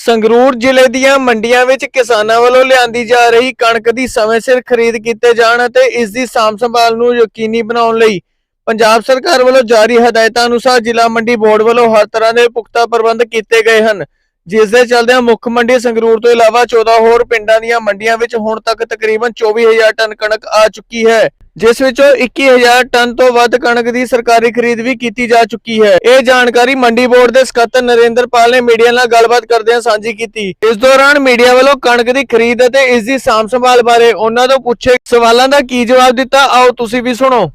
ਸੰਗਰੂਰ ਜ਼ਿਲ੍ਹੇ ਦੀਆਂ ਮੰਡੀਆਂ ਵਿੱਚ ਕਿਸਾਨਾਂ ਵੱਲੋਂ ਲਿਆਂਦੀ ਜਾ ਰਹੀ ਕਣਕ ਦੀ ਸਮੇਂ ਸਿਰ ਖਰੀਦ ਕੀਤੇ ਜਾਣ ਅਤੇ ਇਸ ਦੀ ਸਾਂਭ ਸੰਭਾਲ ਨੂੰ ਯਕੀਨੀ ਬਣਾਉਣ ਲਈ ਪੰਜਾਬ ਸਰਕਾਰ ਵੱਲੋਂ ਜਾਰੀ ਹਦਾਇਤਾਂ ਅਨੁਸਾਰ ਜ਼ਿਲ੍ਹਾ ਮੰਡੀ ਬੋਰਡ ਵੱਲੋਂ ਹਰ ਤਰ੍ਹਾਂ ਦੇ ਪੁਖਤਾ ਪ੍ਰਬੰਧ ਕੀਤੇ ਗਏ ਹਨ। ਜਿਸ ਦੇ ਚੱਲਦਿਆਂ ਮੁੱਖ ਮੰਡੀ ਸੰਗਰੂਰ ਤੋਂ ਇਲਾਵਾ 14 ਹੋਰ ਪਿੰਡਾਂ ਦੀਆਂ ਮੰਡੀਆਂ ਵਿੱਚ ਹੁਣ ਤੱਕ ਤਕਰੀਬਨ 24000 ਟਨ ਕਣਕ ਆ ਚੁੱਕੀ ਹੈ, ਜਿਸ ਵਿੱਚੋਂ 21000 ਟਨ ਤੋਂ ਵੱਧ ਕਣਕ ਦੀ ਸਰਕਾਰੀ ਖਰੀਦ ਵੀ ਕੀਤੀ ਜਾ ਚੁੱਕੀ ਹੈ। ਇਹ ਜਾਣਕਾਰੀ ਮੰਡੀ ਬੋਰਡ ਦੇ ਸਕੱਤਰ ਨਰਿੰਦਰਪਾਲ ਨੇ ਮੀਡੀਆ ਨਾਲ ਗੱਲਬਾਤ ਕਰਦਿਆਂ ਸਾਂਝੀ ਕੀਤੀ। ਇਸ ਦੌਰਾਨ ਮੀਡੀਆ ਵੱਲੋਂ ਕਣਕ ਦੀ ਖਰੀਦ ਅਤੇ ਇਸ ਦੀ ਸਾਂਭ ਸੰਭਾਲ ਬਾਰੇ ਉਹਨਾਂ ਤੋਂ ਪੁੱਛੇ ਸਵਾਲਾਂ ਦਾ ਕੀ ਜਵਾਬ ਦਿੱਤਾ, ਆਓ ਤੁਸੀਂ ਵੀ ਸੁਣੋ।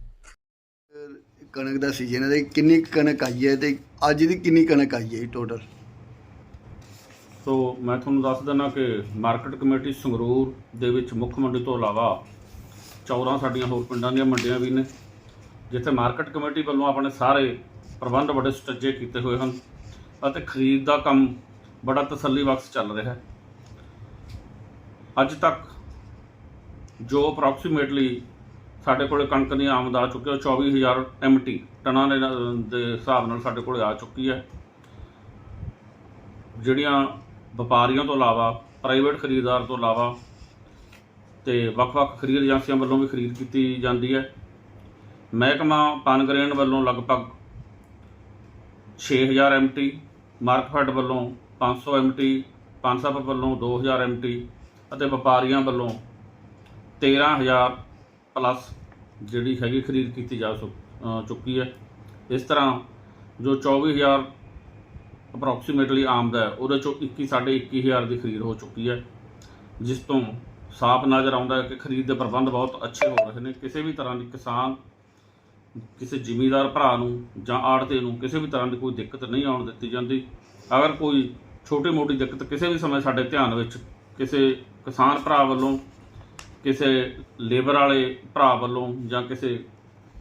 ਕਣਕ ਦਾ ਸੀਜ਼ਨ ਹੈ ਤੇ ਕਿੰਨੀ ਕਣਕ ਆਈ ਹੈ ਤੇ ਅੱਜ ਦੀ ਕਿੰਨੀ ਕਣਕ ਆਈ ਹੈ ਟੋਟਲ ਸੋ ਮੈਂ ਤੁਹਾਨੂੰ ਦੱਸ ਦਿੰਦਾ ਕਿ ਮਾਰਕੀਟ ਕਮੇਟੀ ਸੰਗਰੂਰ ਦੇ ਵਿੱਚ ਮੁੱਖ ਮੰਡੀ ਤੋਂ ਇਲਾਵਾ 14 ਸਾਡੀਆਂ ਹੋਰ ਪਿੰਡਾਂ ਦੀਆਂ ਮੰਡੀਆਂ ਵੀ ਨੇ, ਜਿੱਥੇ ਮਾਰਕੀਟ ਕਮੇਟੀ ਵੱਲੋਂ ਆਪਣੇ ਸਾਰੇ ਪ੍ਰਬੰਧ ਬੜੇ ਸੁਚੱਜੇ ਕੀਤੇ ਹੋਏ ਹਨ ਅਤੇ ਖਰੀਦ ਦਾ ਕੰਮ ਬੜਾ ਤਸੱਲੀ ਬਖਸ਼ ਚੱਲ ਰਿਹਾ ਹੈ। ਅੱਜ ਤੱਕ ਜੋ ਅਪਰੋਕਸੀਮੇਟਲੀ ਸਾਡੇ ਕੋਲੇ ਕਣਕ ਦੀ ਆਮਦ ਆ ਚੁੱਕੀ ਹੈ, ਉਹ 24000 ਐਮਟੀ ਟਨਾਂ ਦੇ ਨਾਲ- ਦੇ ਹਿਸਾਬ ਨਾਲ ਸਾਡੇ ਕੋਲੇ ਆ ਚੁੱਕੀ ਹੈ। ਜਿਹੜੀਆਂ ਵਪਾਰੀਆਂ ਤੋਂ ਇਲਾਵਾ ਪ੍ਰਾਈਵੇਟ ਖਰੀਦਦਾਰ ਤੋਂ ਇਲਾਵਾ ਤੇ ਵੱਖ-ਵੱਖ ਖਰੀਦ ਏਜੰਸੀਆਂ ਵੱਲੋਂ ਵੀ ਖਰੀਦ ਕੀਤੀ ਜਾਂਦੀ ਹੈ। ਮਹਿਕਮਾ ਪਾਨਗ੍ਰੇਨ ਵੱਲੋਂ ਲਗਭਗ 6000 ਐਮਟੀ ਮਾਰਕਫੈਡ ਵੱਲੋਂ 500 ਐਮਟੀ ਪੰਸਪ ਵੱਲੋਂ 2000 ਐਮਟੀ ਅਤੇ ਵਪਾਰੀਆਂ ਵੱਲੋਂ 13000 ਪਲੱਸ ਜਿਹੜੀ ਹੈਗੀ ਖਰੀਦ ਕੀਤੀ ਜਾ ਸੁ- ਚੁੱਕੀ ਹੈ। ਇਸ ਤਰ੍ਹਾਂ ਜੋ 24000 ਅਪਰੋਕਸੀਮੇਟਲੀ ਆਮਦ ਹੈ। ਉਹਦੇ ਚੋਂ 21 ਸਾਢੇ 21000 ਦੀ ਖਰੀਦ ਹੋ ਚੁੱਕੀ ਹੈ। ਜਿਸ ਤੋਂ ਸਾਫ਼ ਨਜ਼ਰ ਆਉਂਦਾ ਹੈ ਕਿ ਖਰੀਦ ਦੇ ਪ੍ਰਬੰਧ ਬਹੁਤ ਅੱਛੇ ਹੋ ਰਹੇ ਨੇ। ਕਿਸੇ ਵੀ ਤਰ੍ਹਾਂ ਦੀ ਕਿਸਾਨ, ਕਿਸੇ ਜ਼ਿਮੀਂਦਾਰ ਭਰਾ ਨੂੰ ਜਾਂ ਆੜਤੇ ਨੂੰ ਕਿਸੇ ਵੀ ਤਰ੍ਹਾਂ ਦੀ ਕੋਈ ਦਿੱਕਤ ਨਹੀਂ ਆਉਣ ਦਿੱਤੀ ਜਾਂਦੀ। ਅਗਰ ਕੋਈ ਛੋਟੀ ਮੋਟੀ ਦਿੱਕਤ ਕਿਸੇ ਵੀ ਸਮੇਂ ਸਾਡੇ ਧਿਆਨ ਵਿੱਚ ਕਿਸੇ ਕਿਸਾਨ ਭਰਾ ਵੱਲੋਂ, ਕਿਸੇ ਲੇਬਰ ਵਾਲੇ ਭਰਾ ਵੱਲੋਂ ਜਾਂ ਕਿਸੇ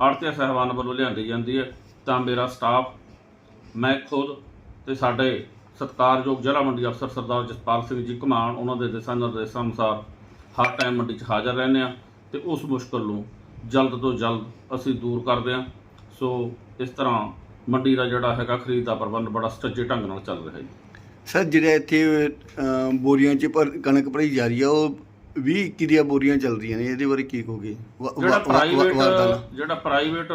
ਆੜਤੀਆ ਸਹਿਬਾਨ ਵੱਲੋਂ ਲਿਆਂਦੀ ਜਾਂਦੀ ਹੈ, ਤਾਂ ਮੇਰਾ ਸਟਾਫ ਮੈਂ ਖੁਦ ਤੇ ਸਾਡੇ ਸਤਿਕਾਰਯੋਗ ਜ਼ਿਲ੍ਹਾ ਮੰਡੀ ਅਫਸਰ ਸਰਦਾਰ ਜਸਪਾਲ ਸਿੰਘ ਜੀ ਘਮਾਣ ਉਹਨਾਂ ਦੇ ਦਿਸ਼ਾ ਨਿਰਦੇਸ਼ਾਂ ਅਨੁਸਾਰ ਹਰ ਟਾਈਮ ਮੰਡੀ 'ਚ ਹਾਜ਼ਰ ਰਹਿੰਦੇ ਆ ਤੇ ਉਸ ਮੁਸ਼ਕਲ ਨੂੰ ਜਲਦ ਤੋਂ ਜਲਦ ਅਸੀਂ ਦੂਰ ਕਰਦੇ ਆ ਸੋ ਇਸ ਤਰ੍ਹਾਂ ਮੰਡੀ ਦਾ ਜਿਹੜਾ ਹੈਗਾ ਖਰੀਦ ਦਾ ਪ੍ਰਬੰਧ ਬੜਾ ਸੁਚੱਜੇ ਢੰਗ ਨਾਲ ਚੱਲ ਰਿਹਾ ਹੈ। ਜੀ ਸਰ ਜਿਹੜਾ ਇੱਥੇ ਬੋਰੀਆਂ 'ਚ ਪਰ ਕਣਕ ਭਰੀ ਜਾ ਰਹੀ ਆ ਉਹ 20 21 ਦੀਆਂ ਬੋਰੀਆਂ ਚੱਲ ਰਹੀਆਂ ਨੇ ਇਹਦੇ ਬਾਰੇ ਕੀ ਕਹੋਗੇ? ਜਿਹੜਾ। ਪ੍ਰਾਈਵੇਟ ਜਿਹੜਾ ਪ੍ਰਾਈਵੇਟ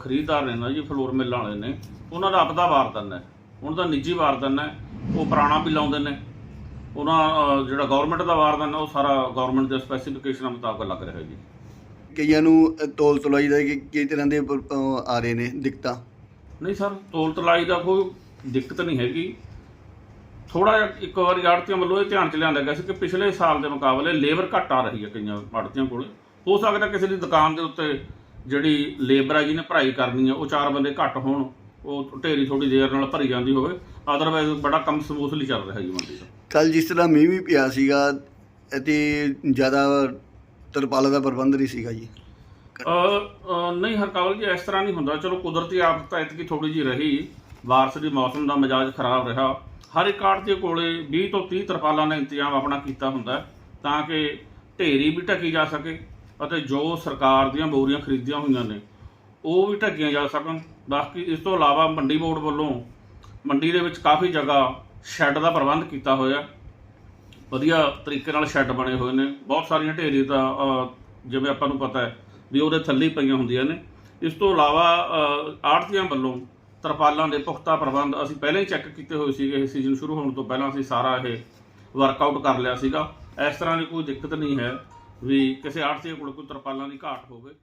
ਖਰੀਦਦਾਰ ਨੇ ਨਾ ਜੀ ਫਲੋਰ ਮਿੱਲ ਵਾਲੇ ਨੇ ਉਹਨਾਂ ਦਾ ਆਪਦਾ ਵਾਰਦਾਨਾ ਹੈ। ਉਹਨਾਂ ਦਾ ਨਿੱਜੀ ਵਾਰਦਾਨਾ ਹੈ ਉਹ ਪੁਰਾਣਾ ਵੀ ਲਾਉਂਦੇ ਨੇ। ਉਹਨਾਂ ਜਿਹੜਾ ਗਵਰਨਮੈਂਟ ਦਾ ਵਾਰਦਾਨਾ ਉਹ ਸਾਰਾ ਗਵਰਨਮੈਂਟ ਦੇ ਸਪੈਸੀਫਿਕੇਸ਼ਨਾਂ ਮੁਤਾਬਕ ਲੱਗ ਰਿਹਾ ਜੀ। ਕਈਆਂ ਨੂੰ ਤੋਲ ਤਲਾਈ ਦਾ ਕਿ ਕਈ ਤਰ੍ਹਾਂ ਦੇ ਆ ਰਹੇ ਨੇ ਦਿੱਕਤਾਂ? ਨਹੀਂ ਸਰ ਤੋਲ ਤਲਾਈ ਦਾ ਕੋਈ ਦਿੱਕਤ ਨਹੀਂ ਹੈਗੀ। ਥੋੜਾ ਜਿਹਾ ਇੱਕ ਵਾਰੀ ਆੜਤੀਆਂ ਵੱਲੋਂ ਇਹ ਧਿਆਨ ਚ ਲਿਆਂਦਾ ਗਿਆ ਸੀ ਕਿ ਪਿਛਲੇ ਸਾਲ ਦੇ ਮੁਕਾਬਲੇ ਲੇਬਰ ਘੱਟ ਆ ਰਹੀ ਹੈ ਕਈਆਂ ਆੜਤੀਆਂ ਕੋਲੇ। ਹੋ ਸਕਦਾ ਕਿਸੇ ਦੀ ਦੁਕਾਨ ਦੇ ਉੱਤੇ ਜਿਹੜੀ ਲੇਬਰ ਹੈ ਜਿਹਨੇ ਭਰਾਈ ਕਰਨੀ ਹੈ ਉਹ ਚਾਰ ਬੰਦੇ ਘੱਟ ਹੋਣ। ਉਹ ਢੇਰੀ ਥੋੜੀ ਦੇਰ ਨਾਲ ਭਰੀ ਜਾਂਦੀ ਹੋਵੇ। ਅਦਰਵਾਈਜ਼ ਬੜਾ ਕੰਮ ਸਮੂਥਲੀ ਚੱਲ ਰਿਹਾ ਜੀ ਮੰਡੀ ਦਾ। ਕੱਲ ਜਿਸ ਤਰ੍ਹਾਂ ਮੀਂਹ ਵੀ ਪਿਆ ਸੀਗਾ ਅਤੇ ਜ਼ਿਆਦਾ ਤਰਪਾਲਾਂ ਦਾ ਪ੍ਰਬੰਧ ਨਹੀਂ ਸੀਗਾ ਜੀ। ਅ, ਨਹੀਂ ਹਰਕਾਵਲ ਜੀ ਇਸ ਤਰ੍ਹਾਂ ਨਹੀਂ ਹੁੰਦਾ। ਚਲੋ ਕੁਦਰਤੀ ਆਫਤ ਤਾਂ ਇਤਕੀ ਥੋੜੀ ਜੀ ਰਹੀ। ਬਾਰਿਸ਼ ਦੀ ਮੌਸਮ ਦਾ ਮਿਜਾਜ ਖਰਾਬ ਰਿਹਾ। ਹਰ ਇੱਕ ਆੜ੍ਹਤੀ ਕੋਲੇ 20 ਤੋਂ 30 ਤਰਪਾਲਾਂ ਦਾ ਇੰਤਜ਼ਾਮ ਆਪਣਾ ਕੀਤਾ ਹੁੰਦਾ ਤਾਂ ਕਿ ਢੇਰੀ ਵੀ ਢੱਕੀ ਜਾ ਸਕੇ ਅਤੇ ਜੋ ਸਰਕਾਰ ਦੀਆਂ ਬੋਰੀਆਂ ਖਰੀਦੀਆਂ ਹੋਈਆਂ ਨੇ ਉਹ ਵੀ ਢੱਕੀਆਂ ਜਾ ਸਕਣ। ਬਾਕੀ ਇਸ ਤੋਂ ਇਲਾਵਾ ਮੰਡੀ ਬੋਰਡ ਵੱਲੋਂ ਮੰਡੀ ਦੇ ਵਿੱਚ ਕਾਫੀ ਜਗ੍ਹਾ ਸ਼ੈੱਡ ਦਾ ਪ੍ਰਬੰਧ ਕੀਤਾ ਹੋਇਆ। ਵਧੀਆ ਤਰੀਕੇ ਨਾਲ ਸ਼ੈੱਡ ਬਣੇ ਹੋਏ ਨੇ। ਬਹੁਤ ਸਾਰੀਆਂ ਢੇਰੀ ਤਾਂ ਜਿਵੇਂ ਆਪਾਂ ਨੂੰ ਪਤਾ ਹੈ ਵੀ ਉਹਦੇ ਥੱਲੇ ਪਈਆਂ ਹੁੰਦੀਆਂ ਨੇ। ਇਸ ਤੋਂ ਇਲਾਵਾ ਆੜਤੀਆਂ ਵੱਲੋਂ ਤਰਪਾਲਾਂ ਦੇ ਪੁਖਤਾ ਪ੍ਰਬੰਧ ਅਸੀਂ ਪਹਿਲਾਂ ਹੀ ਚੈੱਕ ਕੀਤੇ ਹੋਏ ਸੀਗੇ। ਇਹ ਸੀਜ਼ਨ ਸ਼ੁਰੂ ਹੋਣ ਤੋਂ ਪਹਿਲਾਂ ਅਸੀਂ ਸਾਰਾ ਇਹ ਵਰਕਆਊਟ ਕਰ ਲਿਆ ਸੀਗਾ। ਇਸ ਤਰ੍ਹਾਂ ਦੀ ਕੋਈ ਦਿੱਕਤ ਨਹੀਂ ਹੈ ਵੀ ਕਿਸੇ ਆੜਤੀ ਕੋਲ ਕੋਈ ਤਰਪਾਲਾਂ ਦੀ ਘਾਟ ਹੋਵੇ।